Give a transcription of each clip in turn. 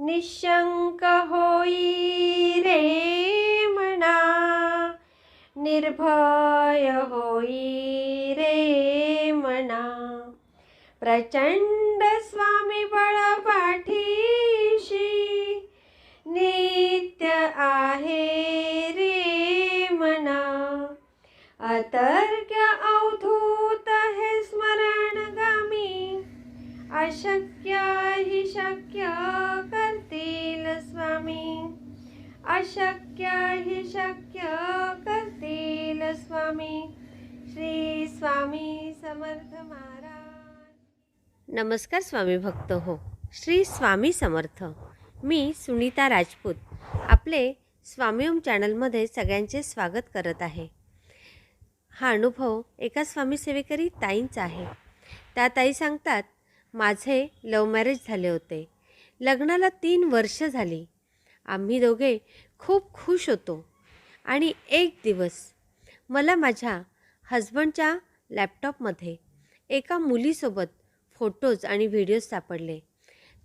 निशंक होई रे मना निर्भय होई रे मना प्रचंड स्वामी बळ पाठीशी नित्य आहे रे मना अतर्क्य अवधू अशक्य ही शक्य करतील स्वामी. अशक्य ही शक्य करतील स्वामी. श्री स्वामी समर्थ महाराज. नमस्कार स्वामी भक्त हो. श्री स्वामी समर्थ. मी सुनीता राजपूत आपले स्वामी ओम चॅनलमध्ये सगळ्यांचे स्वागत करत आहे. हा अनुभव एका स्वामी सेवेकरी ताईंचा आहे. त्या ताई सांगतात माझे लव मॅरेज झाले होते. लग्नाला तीन वर्ष झाली. आम्ही दोघे खूप खुश होतो. आणि एक दिवस मला माझ्या हजबंडच्या लॅपटॉपमध्ये एका मुलीसोबत फोटोज आणि व्हिडिओज सापडले.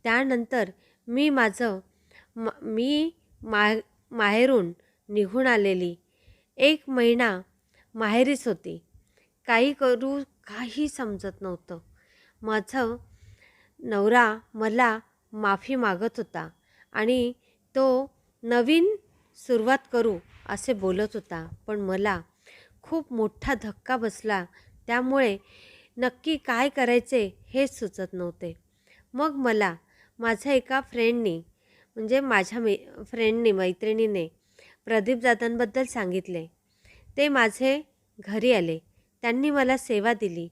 त्यानंतर मी माझं म मी मा माहेरून निघून आलेली. एक महिना माहेरीच होती. काही करू काही समजत नव्हतं. माझं नवरा मला माफी मागत होता आणि तो नवीन सुरुवात करू असे बोलत होता. पण मला खूप मोठा धक्का बसला. त्यामुळे नक्की काय करायचे हेच सुचत नव्हते. मग मला माझ्या एका फ्रेंडनी म्हणजे माझ्या मे फ्रेंडने मैत्रिणीने प्रदीप दादांबद्दल सांगितले. ते माझे घरी आले. त्यांनी मला सेवा दिली.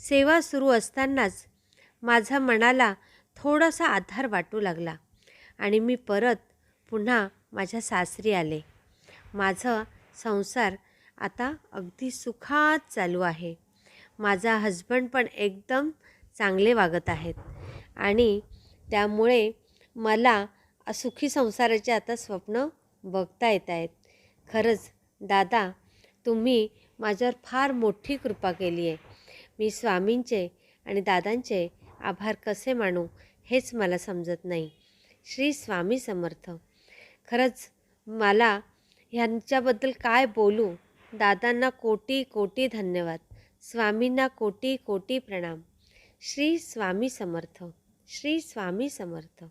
सेवा सुरू असतानाच माझा मनाला थोडासा आधार वाटू लागला आणि मी परत पुन्हा माझ्या सासरी आले. माझं संसार आता अगदी सुखात चालू आहे. माझा हजबंड पण एकदम चांगले वागत आहेत आणि त्यामुळे मला सुखी संसाराचे आता स्वप्न बघता येत आहेत. खरंच दादा तुम्ही माझ्यावर फार मोठी कृपा केली आहे मी स्वामींचे आणि दादांचे आभार कसे मानू हेच मला समजत नाही. श्री स्वामी समर्थ. खरंच मला ह्यांच्याबद्दल काय बोलू? दादांना कोटी कोटी धन्यवाद. स्वामींना कोटी कोटी प्रणाम. श्री स्वामी समर्थ. श्री स्वामी समर्थ.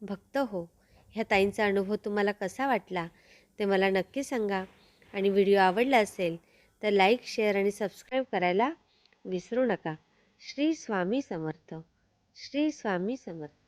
भक्त हो ह्या ताईंचा अनुभव तुम्हाला कसा वाटला ते मला नक्की सांगा. आणि व्हिडिओ आवडला असेल तर लाईक शेअर आणि सबस्क्राईब करायला विसरू नका. श्री स्वामी समर्थ श्री स्वामी समर्थ